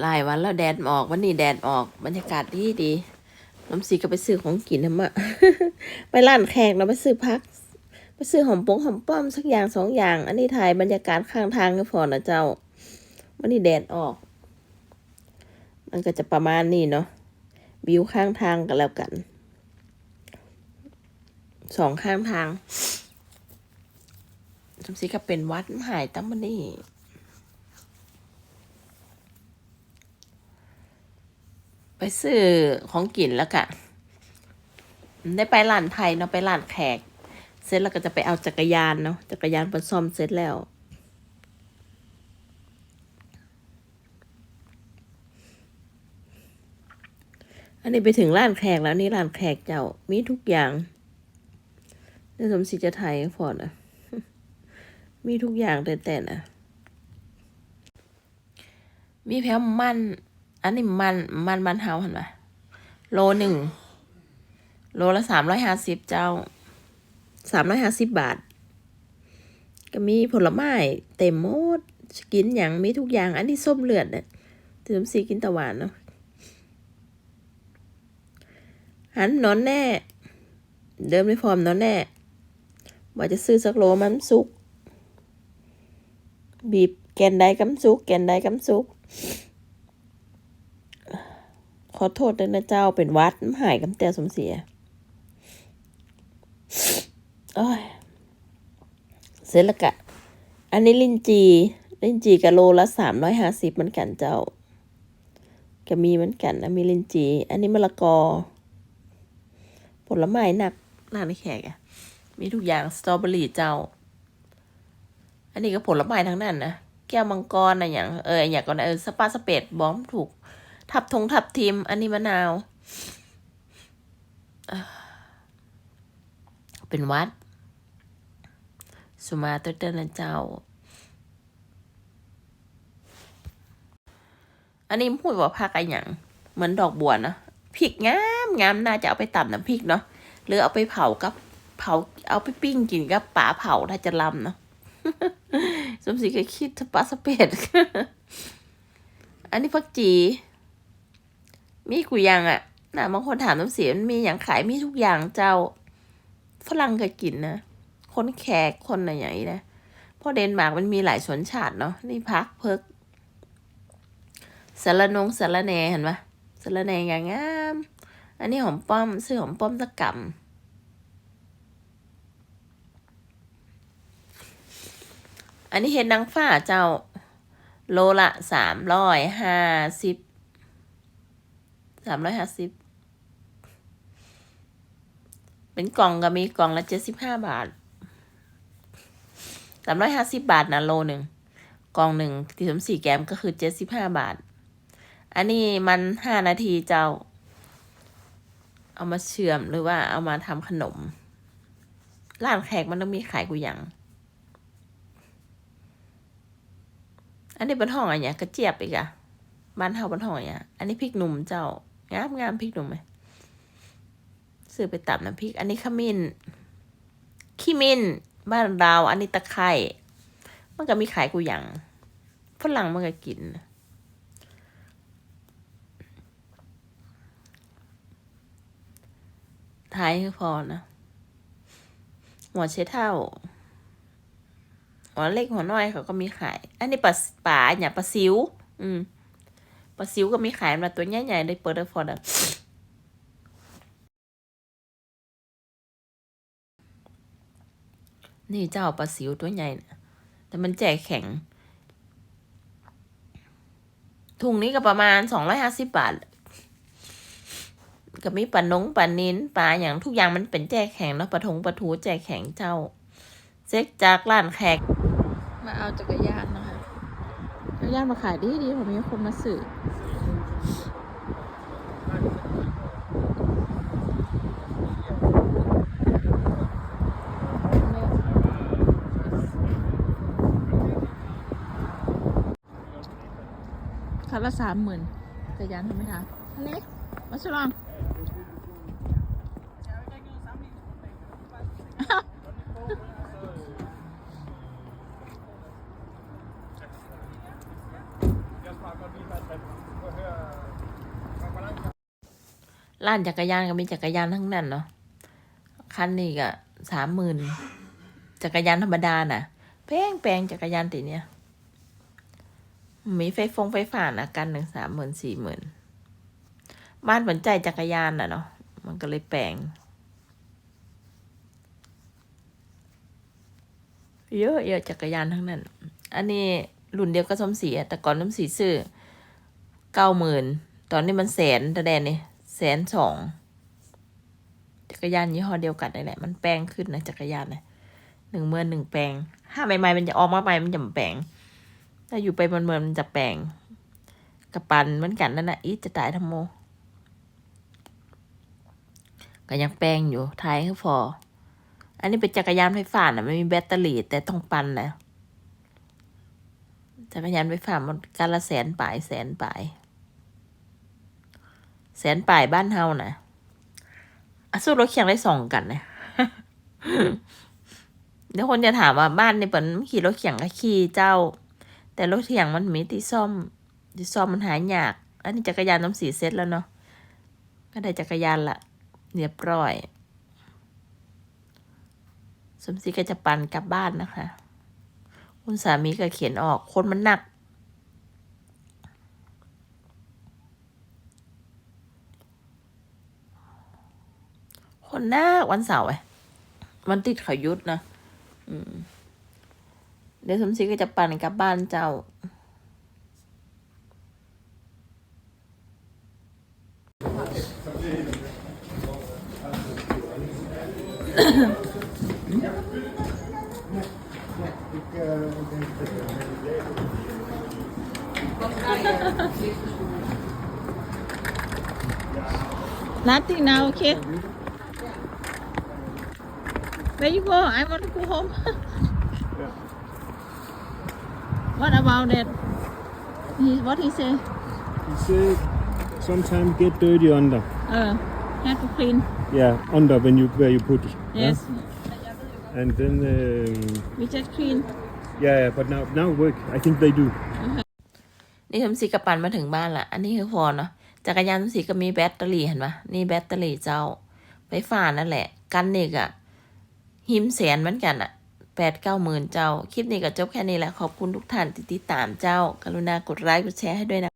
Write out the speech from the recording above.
หลายวันแล้วแดดออกวันนี้แดดออกบรรยากาศดีดีน้ำสีก็ไปซื้อของกินนะมะไปร้านแขกเราไปซื้อพัก ไปซื้อหอมปงหอมป้อมสักอย่างสองอย่าง อันนี้ถ่ายบรรยากาศข้างทางก็พอนะเจ้า วันนี้แดดออก มันก็จะประมาณนี้เนาะวิวข้างทางกันแล้วกันสองข้างทางจำสีก็เป็นวัดหายตั้งมันนี่ ไปซื้อของกินแล้วกะได้ไปร้านไทยเนาะไปร้านแขก เสร็จแล้วก็จะไปเอาจักรยานเนาะจักรยานเปิดซ่อมเสร็จแล้วอันนี้ไปถึงร้านแขกแล้วนี่ร้านแขกเจ้ามีทุกอย่างนี่สมศรีจะไทยฟอร์ดอะมีทุกอย่างแต่แต่นะมีแพ้วมัน อันนี้มันมันมันเฮาเหันปะโลหนึ่ง โลละสามร้อยห้าสิบเจ้าสามร้อยห้าสิบบาท ก็มีผลไม้เต็มหมดกินอย่างมีทุกอย่าง อันนี้ส้มเลือดเนี่ยถือมสีกินตะวานเนาะหันนอนแน่ เดิมในฟอร์มนอนแน่ว่าจะซื้อสักโลมันสุก บีบแกนใดกำสุก แกนใดกำสุก อโทษด้วยนะเจ้าเป็นวัดหายกำแต่สมเสียโอ้ยเสร็จแล้วกะ อันนี้ลินจีลินจีกะโลละสามร้อยห้าสิบเหมือนกันเจ้าก็มีเหมือนกันนะมีลินจี อันนี้มะละกอ ผลไม้หนักหนักในแขกอะมีทุกอย่างสตรอเบอรี่เจ้า อันนี้ก็ผลไม้ทั้งนั้นนะแก้วมังกรอะไรอย่างเอออย่างก่อนนะเออสปาสเปดบอมถูก ทับทงทับทิม อันนี้มะนาว เป็นวัด สุมาเตอร์เตอร์นะเจ้า อันนี้พูดว่าผักอะไรอย่างเหมือนดอกบัวนะพริกงามงามน่าจะเอาไปตำน้ำพริกเนาะหรือเอาไปเผากับเผาเอาไปปิ้งกินกับป่าเผาถ้าจะลำเนาะสมศรีก็คิดสปาสเปดอันนี้ผักจี มีกูยังอะ่ะนะบางคนถามน้ำเสียมันมีอย่างขายมีทุกอย่างเจ้า ฝรั่งก็กินนะ คนแขกคนอะไรอย่างนี้นะเพราะเดนมาร์กมันมีหลายชนชาติเนาะนี่พักเพิกสารนงสารแหนเห็นปะสารแหนอย่างงาม อันนี้หอมป้อมซื้อหอมป้อมตะกำอันนี้เห็ดนางฟ้าเจ้า โลละสามร้อยห้าสิบามร้อยห้าสิบเป็นกล่องก็มีกล่องละเจ็ดสิบห้าบาทสามร้อยห้าสิบบาทนะโลหนึ่งกล่องหนึ่งที่สมสี่แกมก็คือเจ็ดสิบห้าบาท อันนี้มันห้านาทีเจ้า เอามาเชื่อมหรือว่าเอามาทำขนม ร้านแขกมันต้องมีขายกูอย่าง อันนี้เป็นห้องอะไรเนี่ยกระเจี๊ยบอีกอะบ้านเฮาเป็นห้องอะไรเนี่ยอันนี้พริกหนุ่มเจ้า งามงามพริกหนุ่มไหมซื้อไปตับน้ำพริก อันนี้ขมิ้นขี้มิ้นบ้านเราอันนี้ตะไคร่มันก็มีขายกูอย่างฝรั่งมันก็กินไทยคือพอนะ หัวเชเท่า หัวเล็กหัวน้อยเขาก็มีขาย อันนี้ปลาปลาเนี่ยปลาซิว อืม ปลาซิวก็มีขายมาตัวใหญ่ๆเลยเปิดได้ฟอร์ดอะนี่เจ้าปลาซิวตัวใหญ่นะแต่มันแจกแข็ง ถุงนี้ก็ประมาณสองร้อยห้าสิบบาทก็มีปลาหนงปลานิ้นปลาอย่างทุกอย่างมันเป็นแจกแข็งเนาะปลาทงปลาทูแจกแข็งเจ้าเซ็กจากร้านแขกมาเอาจักรยานนะคะ จักรยานมาขายดีดีผมมีคนมาสื้อคันละสามหมื่นแต่ยานทำไมคะอันนี้มาชลอง ร้านจักรยานก็มีจักรยานทั้งนั้นเนาะคันนี้ก็สามหมื่นจักรยานธรรมดาน่ะแพงแปลงจักรยานตีเนี้ยมีไฟฟงไฟฟ้านะกันหนึ่งสามหมื่นสี่หมื่นบ้านผลใจจักรยานน่ะเนาะมันก็เลยแปลง เยอะเยอะจักรยานทั้งนั้น อันนี้รุ่นเดียวกับสมศรีแต่ก่อนสมศรีซื้อเก้าหมื่นตอนนี้มันแสนแต่แดนนี่ แสนสองจักรยานยี่ห้อเดียวกันนี่แหละ มันแปลงขึ้นนะจักรยานนะหนึ่งเมื่อหนึ่งแปลงถ้าใหม่ๆมันจะออกมาใหม่มันจะแปลงถ้าอยู่ไปมันเมื่อนมันจะแปลงกระปันเหมือนกันนั่นแหะอีจะตายทำโมก็ยังแปลงอยู่ท้ายคือพอ อันนี้เป็นจักรยานไฟฟ้านะไม่มีแบตเตอรี่แต่ต้องปั่นนะจักรยานไฟฟ้ามันการละแสนปลายแสนปลาย แสนปลายบ้านเฮานะอะสู้รถเคียงได้สองกันนะเดี๋ยวคนจะถามว่าบ้านในเปิ่นขี่รถเคียงก็ขี่เจ้า แต่รถเคียงมันมีที่ซ่อมที่ซ่อมมันหายาก อันนี้จักรยานน้ำสีเซ็ตแล้วเนาะก็ได้จักรยานละเรียบร้อย สมศรีก็จะปั่นกลับบ้านนะคะ คุณสามีก็เขียนออกคนมันหนัก คนหนักวันเสาร์ไอ้วันติดเขายุดนะอืม เดี๋ยวสมศรีก็จะปั่นกลับบ้านเจ้า Nothing now, okay? Where you go? I want to go home. what about that? He, what he say? He said sometimes get dirty under. Uh, have to clean. Yeah, under when you where you put it. Yes, Yeah? And then um, we just clean. yeah, yeah, but now now work. I think they do. นี่สมศรีกับปั่นมาถึงบ้านละอันนี้คือพอเนาะจักรยานสมศรีก็มีแบตเตอรี่เห็นปะนี่แบตเตอรี่เจ้า ไฟฟ้านั่นแหละ กันนี่กะ หิมแสนเหมือนกันอะแปดเก้าหมื่นเจ้า คลิปนี้ก็จบแค่นี้แหละ ขอบคุณทุกท่านที่ติดตามเจ้า กรุณากดไลค์กดแชร์ให้ด้วยนะ